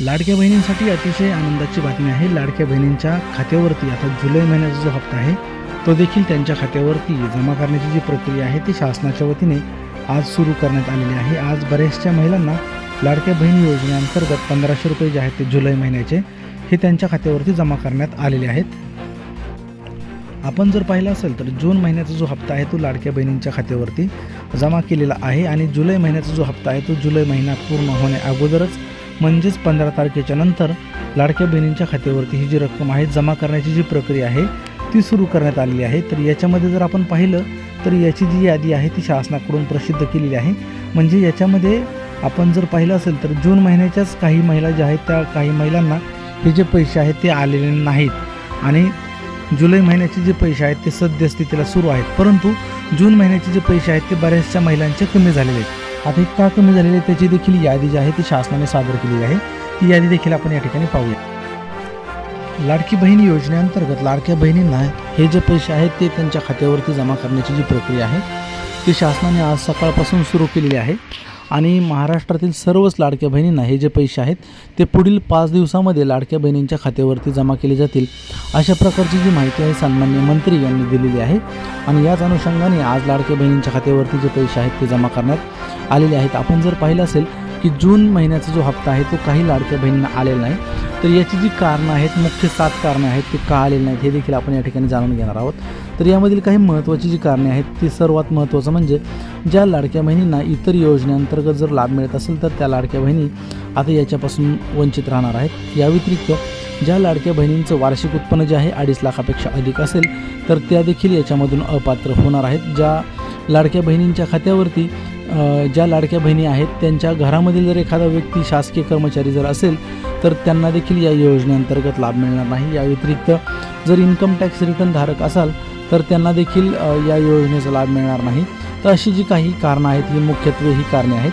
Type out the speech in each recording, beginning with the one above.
लाडक्या बहिणींसाठी अतिशय आनंदाची बातमी आहे. लाडक्या बहिणींच्या खात्यावरती आता जुलै महिन्याचा जो हप्ता आहे तो देखील त्यांच्या खात्यावरती जमा करण्याची जी प्रक्रिया आहे ती शासनाच्या वतीने आज सुरू करण्यात आलेली आहे. आज बऱ्याचशा महिलांना लाडक्या बहीण योजनेअंतर्गत पंधराशे रुपये जे आहेत ते जुलै महिन्याचे हे त्यांच्या खात्यावरती जमा करण्यात आलेले आहेत. आपण जर पाहिलं असेल तर जून महिन्याचा जो हप्ता आहे तो लाडक्या बहिणींच्या खात्यावरती जमा केलेला आहे आणि जुलै महिन्याचा जो हप्ता आहे तो जुलै महिना पूर्ण होण्या अगोदरच म्हणजेच पंधरा तारखेच्या नंतर लाडक्या बहिणींच्या खात्यावरती ही जी रक्कम आहे जमा करण्याची जी प्रक्रिया आहे ती सुरू करण्यात आलेली आहे. तर याच्यामध्ये जर आपण पाहिलं तर याची जी यादी आहे ती शासनाकडून प्रसिद्ध केलेली आहे. म्हणजे याच्यामध्ये आपण जर पाहिलं असेल तर जून महिन्याच्याच काही महिला ज्या आहेत त्या काही महिलांना हे जे पैसे आहेत ते आलेले नाहीत. आणि जुलै महिन्याचे जे पैसे आहेत ते सद्यस्थितीला सुरू आहेत. परंतु जून महिन्याचे जे पैसे आहेत ते बऱ्याचशा महिलांचे कमी झालेले आहेत. आता का कमी झालेले त्याची देखील यादी जी आहे ती शासनाने सादर केलेली आहे. ती यादी देखील आपण या ठिकाणी पाहूया. लाडकी बहीण योजनेअंतर्गत लाडक्या बहिणींना हे जे पैसे आहेत ते त्यांच्या खात्यावरती जमा करण्याची जी प्रक्रिया आहे ती शासनाने आज सकाळपासून सुरू केलेली आहे. आणि महाराष्ट्रातील सर्वच लाडक्या बहिणींना हे जे पैसे आहेत ते पुढील पाच दिवसामध्ये लाडक्या बहिणींच्या खात्यावरती जमा केले जातील अशा प्रकारची जी माहिती आहे सन्मान्य मंत्री यांनी दिलेली आहे. आणि याच अनुषंगाने आज लाडक्या बहिणींच्या खात्यावरती जे पैसे आहेत ते जमा करण्यात आलेले आहेत. आपण जर पाहिलं असेल की जून महिन्याचा जो हप्ता आहे तो काही लाडक्या बहिणींना आलेला नाही. तर याची जी कारणं आहेत मुख्य सात कारणं आहेत ते का आलेली नाहीत हे देखील आपण या ठिकाणी जाणून घेणार आहोत. तर यामधील काही महत्त्वाची जी कारणे आहेत ती सर्वात महत्त्वाचं म्हणजे ज्या लाडक्या बहिणींना इतर योजनेअंतर्गत जर लाभ मिळत असेल तर त्या लाडक्या बहिणी आता याच्यापासून वंचित राहणार आहेत. या व्यतिरिक्त ज्या लाडक्या बहिणींचं वार्षिक उत्पन्न जे आहे अडीच लाखापेक्षा अधिक असेल तर त्या देखील याच्यामधून अपात्र होणार आहेत. ज्या लाडक्या बहिणींच्या खात्यावरती ज्या लाडक्या बहिणी आहेत त्यांच्या घरामधील जर एखादा व्यक्ती शासकीय कर्मचारी जर असेल तर त्यांना देखील या योजनेअंतर्गत लाभ मिळणार नाही. या व्यतिरिक्त जर इन्कम टॅक्स रिटर्न धारक असाल तर त्यांना देखील या योजनेचा लाभ मिळणार नाही. तर अशी जी काही कारणं आहेत ही मुख्यत्वे ही कारणे आहेत.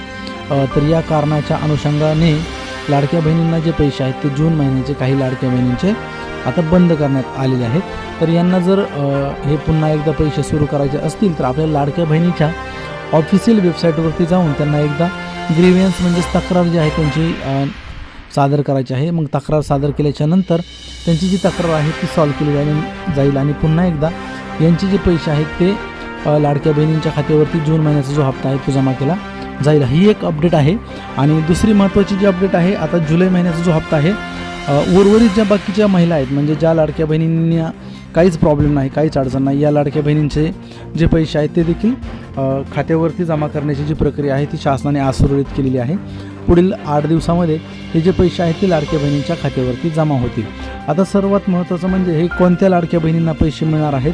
तर या कारणाच्या अनुषंगाने लाडक्या बहिणींना जे पैसे आहेत ते जून महिन्याचे काही लाडक्या बहिणींचे आता बंद करण्यात आलेले आहेत. तर यांना जर हे पुन्हा एकदा पैसे सुरू करायचे असतील तर आपल्या लाडक्या बहिणीच्या ऑफिशियल वेबसाईटवरती जाऊन त्यांना एकदा ग्रीवियन्स म्हणजेच तक्रार जी आहे त्यांची सादर करायची आहे. मग तक्रार सादर केल्याच्यानंतर त्यांची जी तक्रार आहे ती सॉल्व केली जाईल जाईल. आणि पुन्हा एकदा यांचे जे पैसे आहेत ते लाडक्या बहिणींच्या खात्यावरती जून महिन्याचा जो हप्ता आहे तो जमा केला जाईल. ही एक अपडेट आहे. आणि दुसरी महत्त्वाची जी अपडेट आहे आता जुलै महिन्याचा जो हप्ता आहे उर्वरित ज्या बाकीच्या महिला आहेत म्हणजे ज्या लाडक्या बहिणींना काहीच प्रॉब्लेम नाही काहीच अडचण नाही. या लाडक्या बहिणींचे जे पैसे आहेत ते देखील खात्यावरती जमा करण्याची जी प्रक्रिया आहे ती शासनाने आज सुरळीत केलेली आहे. पुढील आठ दिवसामध्ये हे जे पैसे आहेत ते लाडक्या बहिणींच्या खात्यावरती जमा होतील. आता सर्वात महत्त्वाचं म्हणजे हे कोणत्या लाडक्या बहिणींना पैसे मिळणार आहेत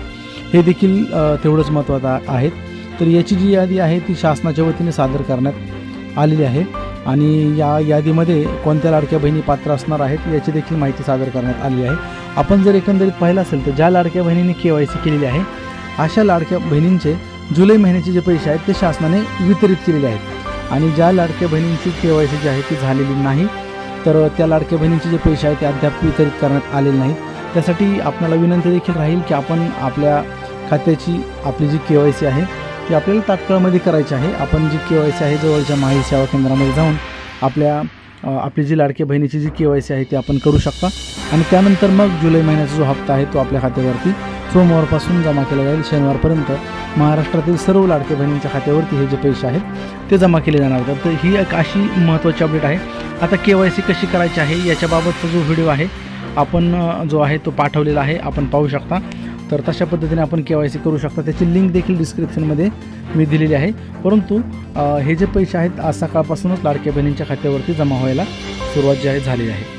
हे देखील तेवढंच महत्त्वाचं आहेत तर याची जी यादी आहे ती शासनाच्या वतीने सादर करण्यात आलेली आहे. आणि या यादीमध्ये कोणत्या लाडक्या बहिणी पात्र असणार आहेत याची देखील माहिती सादर करण्यात आली आहे. आपण जर एकंदरीत पाहिलं असेल तर ज्या लाडक्या बहिणींनी के वाय सी केलेली आहे अशा लाडक्या बहिणींचे जुलै महिन्याचे जे पैसे आहेत ते शासनाने वितरित केलेले आहेत. आणि ज्या लाडक्या बहिणींची के वाय सी जी आहे ती झालेली नाही तर त्या लाडक्या बहिणींचे जे पैसे आहेत ते अद्याप वितरित करण्यात आलेले नाहीत. त्यासाठी आपल्याला विनंती देखील राहील की आपण आपल्या खात्याची आपली जी के वाय सी आहे ती आपल्याला तात्काळमध्ये करायची आहे. आपण जी के वाय सी आहे जवळच्या माहिती सेवा केंद्रामध्ये जाऊन आपल्या आपली जी लाडक्या बहिणीची जी के वाय सी आहे ती आपण करू शकता. आणि त्यानंतर मग जुलै महिन्याचा जो हप्ता आहे तो आपल्या खात्यावरती सोमवारपासून जमा केला जाईल. शनिवारपर्यंत महाराष्ट्रातील सर्व लाडक्या बहिणींच्या खात्यावरती हे जे पैसे आहेत ते जमा केले जाणार. होतात तर ही एक अशी महत्त्वाची अपडेट आहे. आता के वाय सी कशी करायची आहे याच्याबाबतचा जो व्हिडिओ आहे आपण जो आहे तो पाठवलेला आहे आपण पाहू शकता. तर तशा पद्धतीने आपण के वाय सी करू शकता. त्याची लिंक देखील डिस्क्रिप्शनमध्ये मी दिलेली आहे. परंतु हे जे पैसे आहेत आज सकाळपासूनच लाडक्या बहिणींच्या खात्यावरती जमा व्हायला सुरुवात जी आहे झाली आहे.